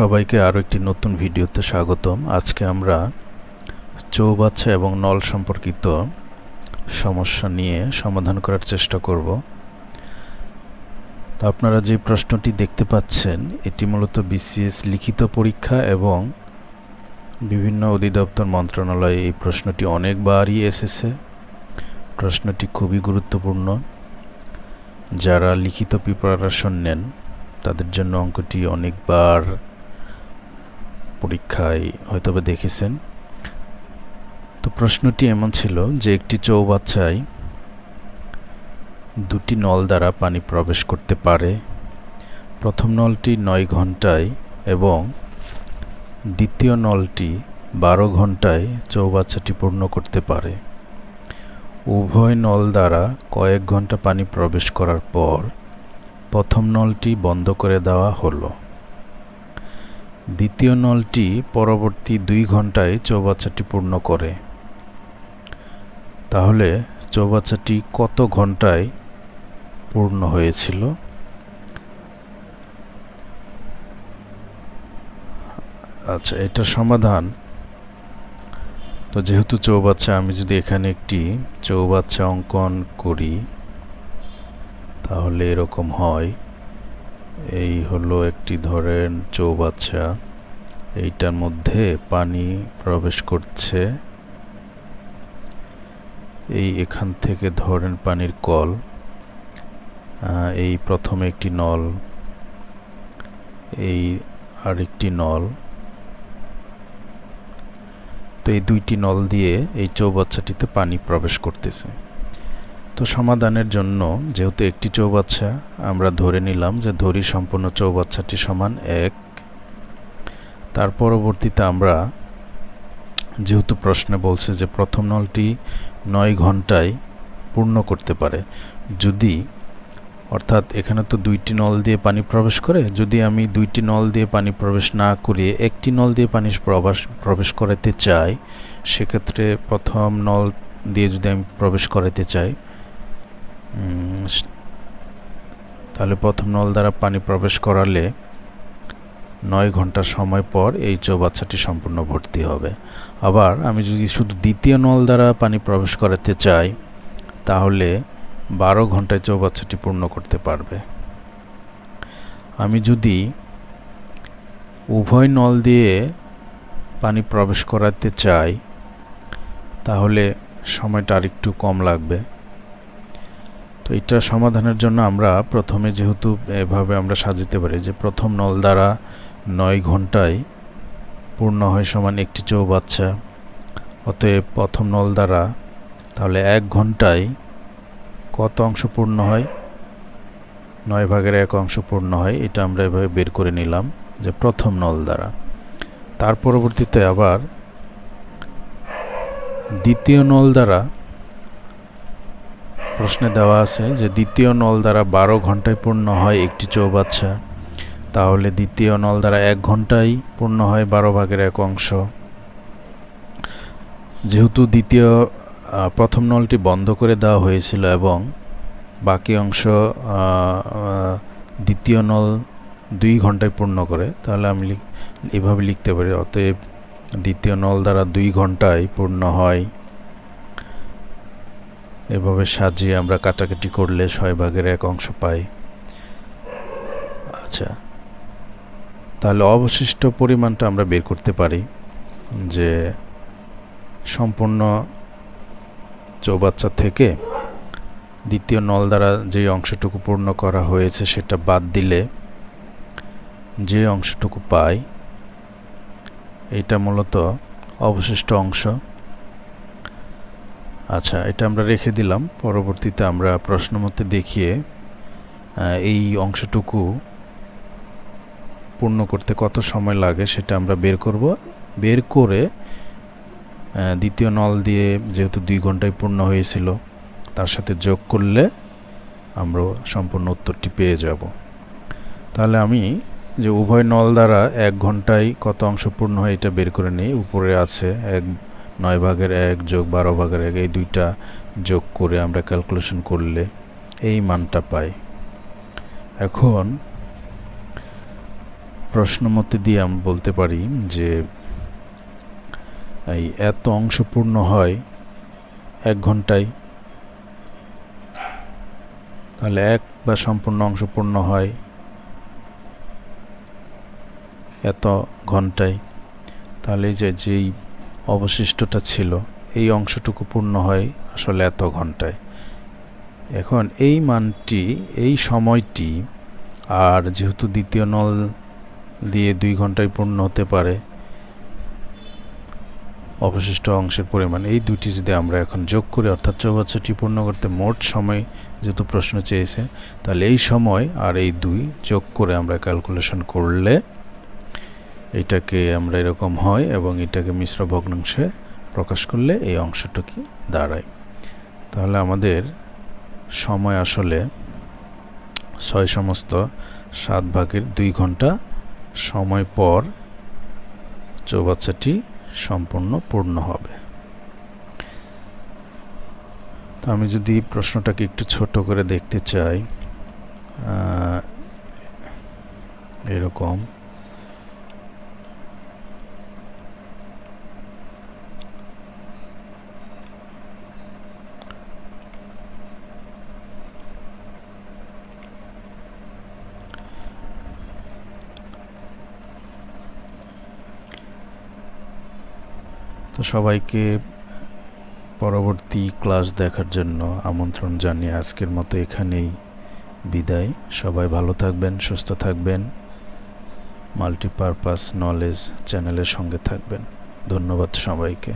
সবাইকে আরও একটি নতুন ভিডিওতে স্বাগতম। আজকে আমরা চৌবাচ্চা এবং নল সম্পর্কিত সমস্যা নিয়ে সমাধান করার চেষ্টা করব। তো আপনারা যে প্রশ্নটি দেখতে পাচ্ছেন, এটি মূলত বিসিএস লিখিত পরীক্ষা এবং বিভিন্ন অধিদপ্তর মন্ত্রণালয়ে এই প্রশ্নটি অনেকবারই এসেছে। প্রশ্নটি খুবই গুরুত্বপূর্ণ। যারা লিখিত প্রিপারেশন নেন, তাদের জন্য অঙ্কটি অনেকবার পরীক্ষায় হয়তোবা দেখেছেন। তো প্রশ্নটি এমন ছিল যে একটি চৌবাচ্চায় দুটি নল দ্বারা পানি প্রবেশ করতে পারে। প্রথম নলটি নয় ঘন্টায় এবং দ্বিতীয় নলটি বারো ঘন্টায় চৌবাচ্চাটি পূর্ণ করতে পারে। উভয় নল দ্বারা কয়েক ঘণ্টা পানি প্রবেশ করার পর প্রথম নলটি বন্ধ করে দেওয়া হলো। দ্বিতীয় নলটি পরবর্তী দুই ঘন্টায় চৌবাচ্চাটি পূর্ণ করে। তাহলে চৌবাচ্চাটি কত ঘন্টায় পূর্ণ হয়েছিল? আচ্ছা এটার সমাধান। তো যেহেতু চৌবাচ্চা, আমি যদি এখানে একটি চৌবাচ্চা অঙ্কন করি, তাহলে এরকম হয়। এই হলো একটি ধরেন চৌবাচ্চা। এইটার মধ্যে পানি প্রবেশ করছে। এই এখান থেকে ধরেন পানির কল। এই প্রথমে একটি নল। এই আরেকটি নল। তো এই দুইটি নল দিয়ে এই চৌবাচ্চাটিতে পানি প্রবেশ করতেছে। তো সমাধানের জন্য যেহেতু একটি চৌবাচ্চা, আমরা ধরে নিলাম যে ধরি সম্পূর্ণ চৌবাচ্চাটি সমান এক। তার পরবর্তীতে আমরা যেহেতু প্রশ্নে বলছে যে প্রথম নলটি নয় ঘন্টায় পূর্ণ করতে পারে, যদি, অর্থাৎ এখানে তো দুইটি নল দিয়ে পানি প্রবেশ করে, যদি আমি দুইটি নল দিয়ে পানি প্রবেশ না করিয়ে একটি নল দিয়ে পানি প্রবেশ প্রবেশ করাতে চাই, সেক্ষেত্রে প্রথম নল দিয়ে যদি আমি প্রবেশ করাতে চাই তাহলে প্রথম নল দ্বারা পানি প্রবেশ করালে নয় ঘণ্টা সময় পর এই চৌবাচ্চাটি সম্পূর্ণ ভর্তি হবে। আবার আমি যদি শুধু দ্বিতীয় নল দ্বারা পানি প্রবেশ করাতে চাই, তাহলে বারো ঘন্টায় চৌবাচ্চাটি পূর্ণ করতে পারবে। আমি যদি উভয় নল দিয়ে পানি প্রবেশ করাতে চাই, তাহলে সময়টা আরেকটু কম লাগবে। তো এটা সমাধানের জন্য আমরা প্রথমে যেহেতু এভাবে আমরা সাজাতে পারি যে প্রথম নল দ্বারা নয় ঘন্টায় পূর্ণ হয় সমান একটি চৌবাচ্চা, অতএব প্রথম নল দ্বারা তাহলে এক ঘন্টায় কত অংশ পূর্ণ হয়? নয় ভাগের এক অংশ পূর্ণ হয়, এটা আমরা এভাবে বের করে নিলাম যে প্রথম নল দ্বারা। তার পরবর্তীতে আবার দ্বিতীয় নল দ্বারা প্রশ্নে দেওয়া আছে যে, দ্বিতীয় নল দ্বারা বারো ঘন্টায় পূর্ণ হয় একটি চৌবাচ্চা, তাহলে দ্বিতীয় নল দ্বারা এক ঘন্টায় পূর্ণ হয় বারো ভাগের এক অংশ। যেহেতু দ্বিতীয় প্রথম নলটি বন্ধ করে দেওয়া হয়েছিল এবং বাকি অংশ দ্বিতীয় নল দুই ঘন্টায় পূর্ণ করে, তাহলে আমি এভাবে লিখতে পারি। অতএব দ্বিতীয় নল দ্বারা দুই ঘন্টায় পূর্ণ হয় এভাবে সাজিয়ে আমরা কাটাকাটি করলে ছয় ভাগের এক অংশ পাই। আচ্ছা তাহলে অবশিষ্ট পরিমাণটা আমরা বের করতে পারি যে সম্পূর্ণ চৌবাচ্চা থেকে দ্বিতীয় নল দ্বারা যে অংশটুকু পূর্ণ করা হয়েছে সেটা বাদ দিলে যে অংশটুকু পাই, এটা মূলত অবশিষ্ট অংশ। আচ্ছা এটা আমরা রেখে দিলাম। পরবর্তীতে আমরা প্রশ্ন মতে দেখিয়ে এই অংশটুকু পূর্ণ করতে কত সময় লাগে সেটা আমরা বের করব। বের করে দ্বিতীয় নল দিয়ে যেহেতু দুই ঘন্টায় পূর্ণ হয়েছিল, তার সাথে যোগ করলে আমরা সম্পূর্ণ উত্তরটি পেয়ে যাব। তাহলে আমি যে উভয় নল দ্বারা এক ঘন্টায় কত অংশ পূর্ণ হয় এটা বের করে নিই। উপরে আছে এক নয় ভাগের এক যোগ বারো ভাগের এক, এই দুইটা যোগ করে আমরা ক্যালকুলেশন করলে এই মানটা পাই। এখন প্রশ্ন মতে দিয়ে আমরা বলতে পারি যে এই এত অংশ পূর্ণ হয় এক ঘন্টায়, তাহলে এক বা সম্পূর্ণ অংশ পূর্ণ হয় এত ঘন্টায়, তাহলে যে, যেই অবশিষ্টটা ছিল। এই অংশটুকু পূর্ণ হয় আসলে এত ঘন্টায়। এখন এই মানটি, এই সময়টি, আর যেহেতু দ্বিতীয় নল দিয়ে দুই ঘন্টায় পূর্ণ হতে পারে, অবশিষ্ট অংশের পরিমাণ, এই দুটি যদি আমরা এখন যোগ করি, অর্থাৎ চৌবাচ্চাটি পূর্ণ করতে মোট সময় যেহেতু প্রশ্ন চেয়েছে, তাহলে এই সময় আর এই দুই যোগ করে আমরা ক্যালকুলেশন করলে এটাকে আমরা এরকম হয় এবং এটাকে মিশ্র ভগ্নাংশে প্রকাশ করলে এই অংশটুকু দাঁড়ায়। তাহলে আমাদের সময় আসলে ছয় সমস্ত সাত ভাগের দুই ঘণ্টা সময় পর চৌবাচ্চাটি সম্পূর্ণ পূর্ণ হবে। তো আমি যদি প্রশ্নটাকে একটু ছোট করে দেখতে চাই এরকম। তো সবাইকে পরবর্তী ক্লাস দেখার জন্য আমন্ত্রণ জানিয়ে আজকের মতো এখানেই বিদায়। সবাই ভালো থাকবেন, সুস্থ থাকবেন। মাল্টিপারপাস নলেজ চ্যানেলের সঙ্গে থাকবেন। ধন্যবাদ সবাইকে।